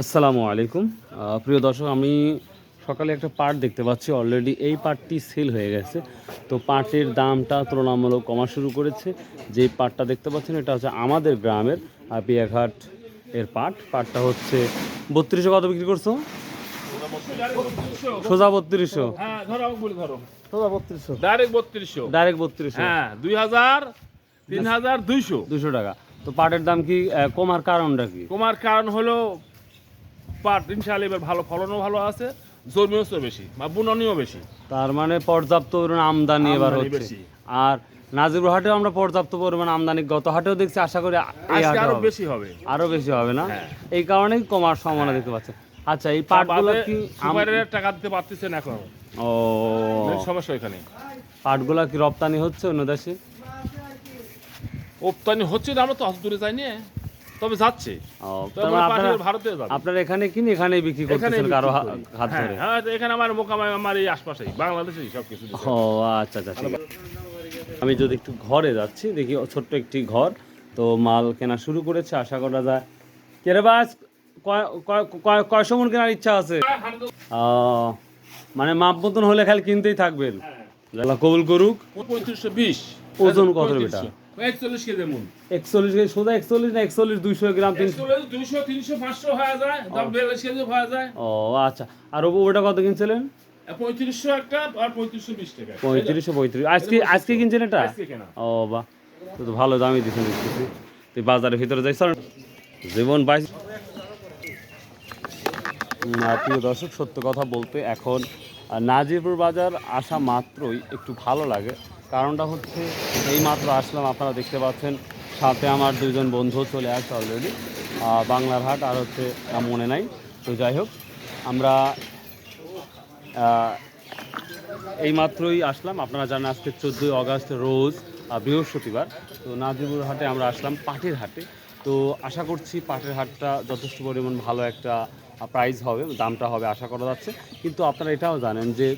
আসসালামু আলাইকুম। প্রিয় দর্শক আমি সকালে একটা পাট দেখতে পাচ্ছি। অলরেডি এই পাটটি সেল হয়ে গেছে। তো পাটের দামটা তুলনামূলক কমা শুরু করেছে। যে পাটটা দেখতে পাচ্ছেন এটা হচ্ছে আমাদের গ্রামের পিয়াঘাট এর পাট। পাটটা হচ্ছে বত্রিশশো কত বিক্রি করছ? সোজা বত্রিশশো। হ্যাঁ ধরো ধরো। সোজা বত্রিশশো। ডাইরেক্ট বত্রিশশো। ডাইরেক্ট বত্রিশশো। হ্যাঁ দুই হাজার তিন হাজার দুইশো। দুশো টাকা। তো পাটের দাম কি কমার কারণটা কি? কমার কারণ হলো পাট ইনশাআল্লাহ এবার ভালো ফলনও ভালো আছে জমিও বেশি বা বুননিও বেশি। তার মানে পর্যাপ্ত আমদানি এবার হচ্ছে। আর নাজিরপুর হাটেও আমরা পর্যাপ্ত পরিমাণ আমদানি গত হাটেও দেখছি আশা করি আরও বেশি হবে। আরও বেশি হবে না? হ্যাঁ। এই কারণেই কমার সম্ভাবনা দেখতে আচ্ছা এই পাটগুলো কি আম- সুপারের টাকা দিতে পারতেছেন এখন। ও। সমস্যা এখানে। পাটগুলো কি রপ্তানি হচ্ছে অন্য দেশে? রপ্তানি হচ্ছে না আমরা তো অত দূরে যাইনি। তবে যাচ্ছে। আপনারা এবার ভারতে যাবে। আপনার এখানে কিনে এখানেই বিক্রি করতেছেন কারও হাত হ্যাঁ ধরে? হ্যাঁ এখানে আমার মোকামায় আমার এই আশপাশেই বাংলাদেশেই সব কিছু ও আচ্ছা আচ্ছা ঠিক আমি যদি একটু ঘরে যাচ্ছি দেখি ছোট্ট একটি ঘর তো মাল কেনা শুরু করেছে আশা করা যায়। কেরে বাস কয়- কয়শো মন কেনার ইচ্ছা আছে? মানে মাপ মতন হলে খালি কিনতেই থাকবেন। কবুল করুক। পঁয়ত্রিশশো বিশ। ওজন কত বেটা? কেজি কেজি সোজা না একচল্লিশ দুইশো গ্রাম হয়ে যায় দাম কেজি হয়ে যায়। ও আচ্ছা। আর ওটা কত কিনছিলেন? একটা আর টাকা। আজকে আজকে কিনছেন এটা আজকে কেনা। ও বাহ। তো ভালো দামই দিচ্ছেন দেখতেছি। তুই বাজারের ভিতরে যাই চল। জীবন বাইশ প্রিয় দর্শক সত্য কথা বলতে এখন নাজিরপুর বাজার আসা মাত্রই একটু ভালো লাগে। কারণটা হচ্ছে এই মাত্র আসলাম, আপনারা দেখতে পাচ্ছেন। সাথে আমার দুজন বন্ধু চলে আসে অলরেডি বাংলার হাট, আর হচ্ছে মনে নাই। তো যাই হোক, আমরা এই মাত্রই আসলাম। আপনারা জানেন আজকে চোদ্দোই অগাস্ট, রোজ বৃহস্পতিবার। তো নাজিবুর হাটে আমরা আসলাম পাটের হাটে। তো আশা করছি পাটের হাটটা যথেষ্ট পরিমাণ ভালো একটা প্রাইস হবে, দামটা হবে, আশা করা যাচ্ছে। কিন্তু আপনারা এটাও জানেন যে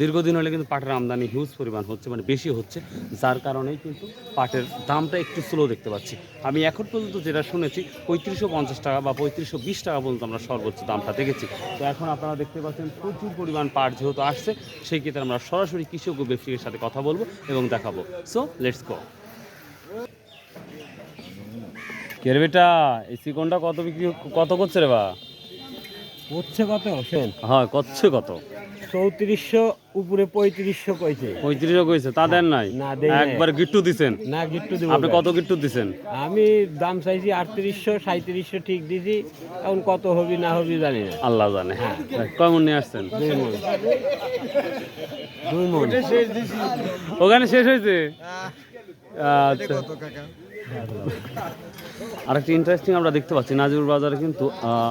দীর্ঘদিন হলে কিন্তু পাটের আমদানি হিউজ পরিমাণ হচ্ছে মানে বেশি হচ্ছে, যার কারণেই কিন্তু পাটের দামটা একটু স্লো দেখতে পাচ্ছি। আমি এখন পর্যন্ত যেটা শুনেছি, পঁয়ত্রিশশো পঞ্চাশ টাকা বা পঁয়ত্রিশশো বিশ টাকা পর্যন্ত আমরা সর্বোচ্চ দামটা দেখেছি। তো এখন আপনারা দেখতে পাচ্ছেন প্রচুর পরিমাণ পাট যেহেতু আসছে, সেই ক্ষেত্রে আমরা সরাসরি কৃষক ও ব্যবসায়ীর সাথে কথা বলব এবং দেখাবো। সো লেটস গো কে রে বেটা এই চিকনটা কত বিক্রি কত করছে রে বা? হচ্ছে কত? হ্যাঁ করছে কত? চৌত্রিশশো উপরে পঁয়ত্রিশশো কইছে। পঁয়ত্রিশও কইছে তা দেন নাই? একবার গিট্টু দিছেন? না গিট্টু দিব আপনি কত গিট্টু দিছেন? আমি দাম চাইছি আটত্রিশশো সাঁত্রিশশো ঠিক দিছি। এখন কত হবি না হবি জানি না। আল্লাহ জানে। কেমন নিয়ে আসছেন? দুই মন। ওখানে শেষ হয়েছে? আচ্ছা। আরেকটি ইন্টারেস্টিং আমরা দেখতে পাচ্ছি নাজিরুল বাজারে কিন্তু আহ,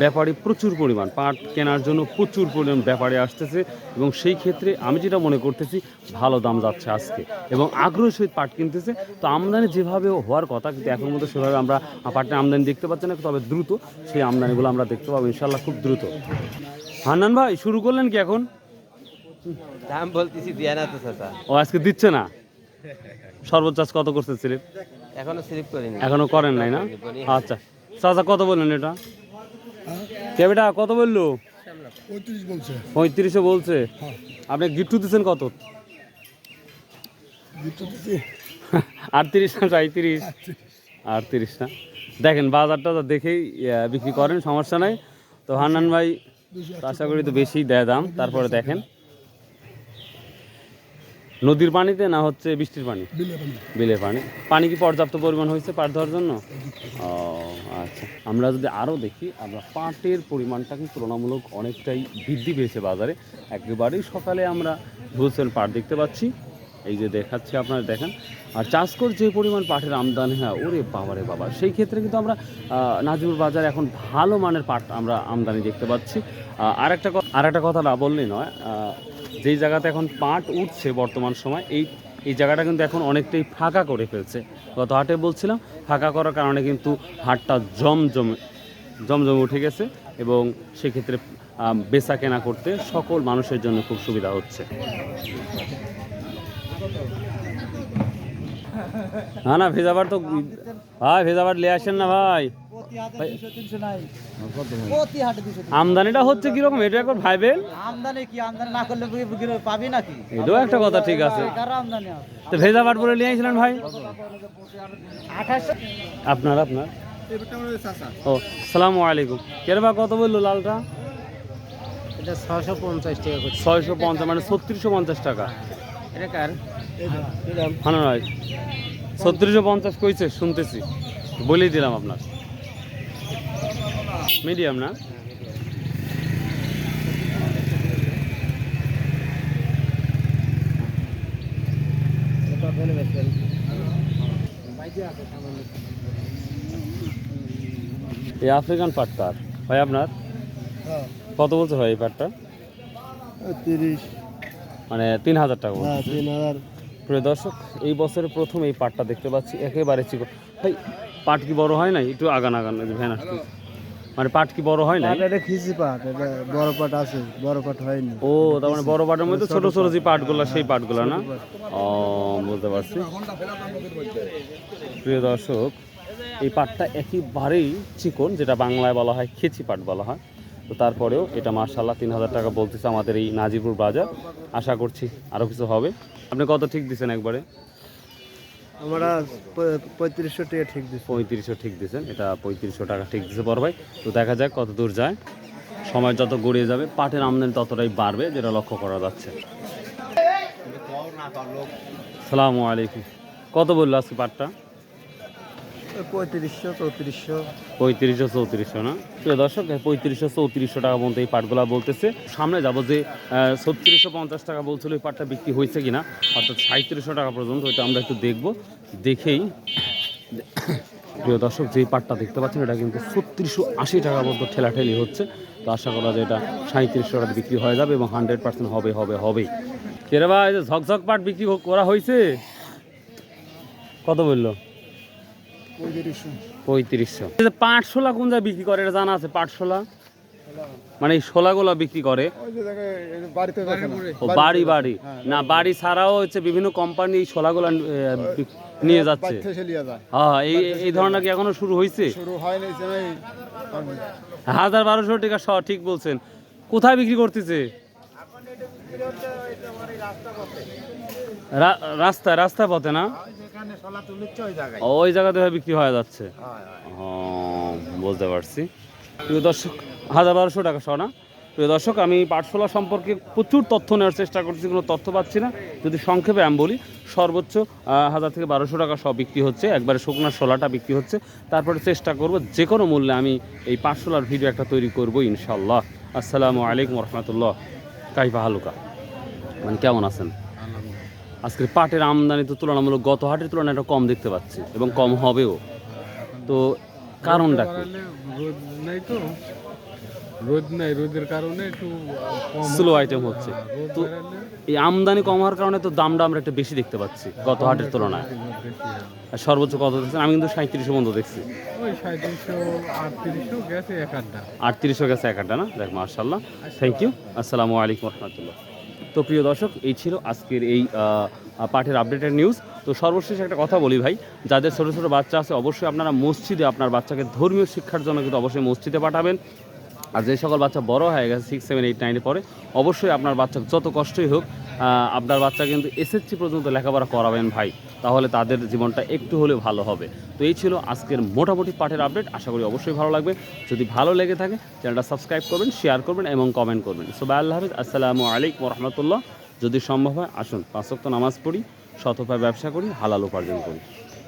ব্যাপারী প্রচুর পরিমাণ পাট কেনার জন্য প্রচুর পরিমাণ ব্যাপারে আসতেছে এবং সেই ক্ষেত্রে আমি যেটা মনে করতেছি ভালো দাম যাচ্ছে আজকে এবং আগ্রহের সহিত পাট কিনতেছে। তো আমদানি যেভাবে হওয়ার কথা কিন্তু এখন মধ্যে সেভাবে আমরা পাটের আমদানি দেখতে পাচ্ছি না তবে দ্রুত সেই আমদানিগুলো আমরা দেখতে পাবো ইনশাল্লাহ খুব দ্রুত। হান্নান ভাই শুরু করলেন কি এখন? দাম বলতেছি দিয়া না তো ও আজকে দিচ্ছে না? সর্বোচ্চ কত করছে স্লিপ? এখনও স্লিপ করিনি। এখনও করেন নাই না? আচ্ছা চাচা কত বললেন এটা? কে বেটা কত বলল? পঁয়ত্রিশ বলছে। বলছে। আপনি গিফট দিচ্ছেন কত? আটত্রিশ না সাঁত্রিশ আটত্রিশ। না। দেখেন বাজারটা তো দেখেই বিক্রি করেন সমস্যা নাই। তো হান্নান ভাই আশা করি তো বেশি দেয় দাম তারপরে দেখেন। নদীর পানিতে না হচ্ছে বৃষ্টির পানি? বিলের পানি। পানি কি পর্যাপ্ত পরিমাণ হয়েছে পাট ধোয়ার জন্য? ও আচ্ছা। আমরা যদি আরও দেখি আমরা পাটের পরিমাণটা কিন্তু তুলনামূলক অনেকটাই বৃদ্ধি পেয়েছে বাজারে। একেবারেই সকালে আমরা হোলসেল পাট দেখতে পাচ্ছি। এই যে দেখাচ্ছি আপনারা দেখেন। আর চাষকর যে পরিমাণ পাটের আমদানি হয় ওরে বাবারে বাবা। সেই ক্ষেত্রে কিন্তু আমরা নাজিবুর বাজারে এখন ভালো মানের পাট আমরা আমদানি দেখতে পাচ্ছি। আর একটা আর একটা কথা না বললেই নয় যেই জায়গাতে এখন পাট উঠছে বর্তমান সময়, এই এই জায়গাটা কিন্তু এখন অনেকটাই ফাঁকা করে ফেলছে। গত হাটে বলছিলাম, ফাঁকা করার কারণে কিন্তু হাটটা জমজমে জমজমে উঠে গেছে এবং সেক্ষেত্রে বেচা কেনা করতে সকল মানুষের জন্য খুব সুবিধা হচ্ছে। না না, ভেজাবার তো ভাই, ভেজাবার নিয়ে আসেন না, ভাই। আমদানিটা হচ্ছে কীরকম? এটা একবার ভাইবেন? আমদানি কি আমদানি না করলে পাবি নাকি? এটাও একটা কথা ঠিক আছে। তো ভেজা পাট বলে নিয়ে আসছিলেন ভাই? আপনার আপনার? ও সালামু আলাইকুম। কেরবা কত বলল লালটা? এটা ছশো পঞ্চাশ টাকা করছে ছয়শো পঞ্চাশ মানে ছত্রিশশো পঞ্চাশ টাকা। এটা কার? ভাই ছত্রিশশো পঞ্চাশ কইছে শুনতেছি। বলেই দিলাম আপনার। মিডিয়াম না? এই আফ্রিকান পাটটা আর। ভাই আপনার? কত বলছে ভাই এই পাটটা? তিরিশ। মানে তিন হাজার টাকা হ্যাঁ তিন হাজার। প্রিয় দর্শক এই বছরে প্রথম এই পাটটা দেখতে পাচ্ছি একেবারে চিকন। ভাই পাট কি বড় হয় না একটু আগান আগান ভ্যান আসছে মানে পাট কি বড় হয় পাট এটা খিচি পাট এটা বড় পাট আছে বড় পাট হয়নি। ও তার মানে বড় পাটের মধ্যে ছোট ছোট যে পাটগুলো সেই পাটগুলো না? ও বুঝতে পারছি। প্রিয় দর্শক এই পাটটা একেবারেই চিকন যেটা বাংলায় বলা হয় খেচি পাট বলা হয়। তো তারপরেও এটা মার্শাল্লাহ তিন হাজার টাকা বলতেছে আমাদের এই নাজিপুর বাজার। আশা করছি আরও কিছু হবে। আপনি কত ঠিক দিচ্ছেন একবারে? আমরা পঁয়ত্রিশশো টাকা ঠিক দিচ্ছি পঁয়ত্রিশশো ঠিক দিয়েছেন এটা পঁয়ত্রিশশো টাকা ঠিক দিচ্ছে বড় ভাই। তো দেখা যাক কত দূর যায়। সময় যত গড়িয়ে যাবে, পাটের আমদানি ততটাই বাড়বে যেটা লক্ষ্য করা যাচ্ছে। সালামু আলাইকুম। কত বলল আজকে পাটটা? পঁয়ত্রিশশো, চৌত্রিশশো। পঁয়ত্রিশশো, চৌত্রিশশো না? প্রিয় দর্শক পঁয়ত্রিশশো, চৌত্রিশশো টাকা পর্যন্ত এই পাটগুলা বলতেছে। সামনে যাব যে ছত্রিশশো পঞ্চাশ টাকা বলছিল এই পাটটা বিক্রি হয়েছে কিনা। অর্থাৎ সাঁত্রিশশো টাকা পর্যন্ত ওইটা আমরা একটু দেখব। দেখেই প্রিয় দর্শক যেই পাটটা দেখতে পাচ্ছেন, এটা কিন্তু ছত্রিশশো আশি টাকা পর্যন্ত ঠেলাঠেলি হচ্ছে। তো আশা করা যায় এটা সাঁত্রিশশো টাকা বিক্রি হয়ে যাবে এবং হান্ড্রেড পার্সেন্ট হবে হবে ভাই, এই যে ঝকঝক পাট বিক্রি করা হয়েছে? কত বলল? পঁয়ত্রিশশো। পাটশোলা কোন জায়গায় বিক্রি করে এটা জানা আছে পাটশোলা? মানে এই শোলাগুলা বিক্রি করে। বাড়ি বাড়ি। না বাড়ি ছাড়াও হচ্ছে বিভিন্ন কোম্পানি এই শোলাগুলা নিয়ে যাচ্ছে। এসে হ্যাঁ এই এই ধরনের কি এখনও শুরু হয়েছে? হাজার বারোশো টাকা শ ঠিক বলছেন। কোথায় বিক্রি করতেছে? রা- রাস্তায় রাস্তা পথে না? ওই জায়গায়। ওই জায়গাতে বিক্রি হয়ে যাচ্ছে? বুঝতে পারছি। প্রিয় দর্শক হাজার বারোশো টাকা শোনা প্রিয় দর্শক আমি পাঠশালা সম্পর্কে প্রচুর তথ্য নেওয়ার চেষ্টা করছি কোনো তথ্য পাচ্ছি না। যদি সংক্ষেপে আমি বলি সর্বোচ্চ হাজার থেকে বারোশো টাকা সব বিক্রি হচ্ছে। একবারে শুকনা শোলাটা বিক্রি হচ্ছে। তারপরে চেষ্টা করব যে কোনো মূল্যে আমি এই পাঠশালার ভিডিও একটা তৈরি করব ইনশাল্লাহ আসসালামু আলাইকুম রহমতুল্লাহ। কাইফা হালুকা। মানে কেমন আছেন? আজকের পাটের আমদানি তো তুলনামূলক গত হাটের তুলনায় একটা কম দেখতে পাচ্ছি এবং কম হবেও। তো কারণটা কি? রোদ নাই তো। রোদ নাই রোদের কারণে একটু স্লো আইটেম হচ্ছে। তো এই আমদানি কম হওয়ার কারণে তো দামটা আমরা একটা বেশি দেখতে পাচ্ছি গত হাটের তুলনায়। আর সর্বোচ্চ কত দেখছেন? আমি কিন্তু সাঁত্রিশশো পর্যন্ত দেখছি। আটত্রিশশো গেছে এক আটত্রিশশো গেছে এক আটটা না? দেখ মার্শাল্লাহ থ্যাংক ইউ আসসালামু আলাইকুম রহমতুল্লাহ। তো প্রিয় দর্শক, এই ছিল আজকের এই পাঠের আপডেটের নিউজ তো সর্বশেষ একটা কথা বলি ভাই, যাদের ছোটো ছোটো বাচ্চা আছে, অবশ্যই আপনারা মসজিদে আপনার বাচ্চাকে ধর্মীয় শিক্ষার জন্য কিন্তু অবশ্যই মসজিদে পাঠাবেন। আর যে সকল বাচ্চা বড় হয়ে গেছে সিক্স সেভেন এইট নাইনে পরে, অবশ্যই আপনার বাচ্চা যত কষ্টই হোক আপনার বাচ্চা কিন্তু এসএসসি পর্যন্ত লেখাপড়া করাবেন ভাই, তাহলে তাদের জীবনটা একটু হলেও ভালো হবে। তো এই ছিল আজকের মোটামুটি পাঠের আপডেট, আশা করি অবশ্যই ভালো লাগবে। যদি ভালো লেগে থাকে, চ্যানেলটা সাবস্ক্রাইব করবেন, শেয়ার করবেন এবং কমেন্ট করবেন। সো বাই আল্লাহ হাফিজ, আসসালামু আলাইকুম রহমতুল্লাহ। যদি সম্ভব হয়, আসুন পাঁচক্ত নামাজ পড়ি শতপায় ব্যবসা করি, হালাল উপার্জন করি।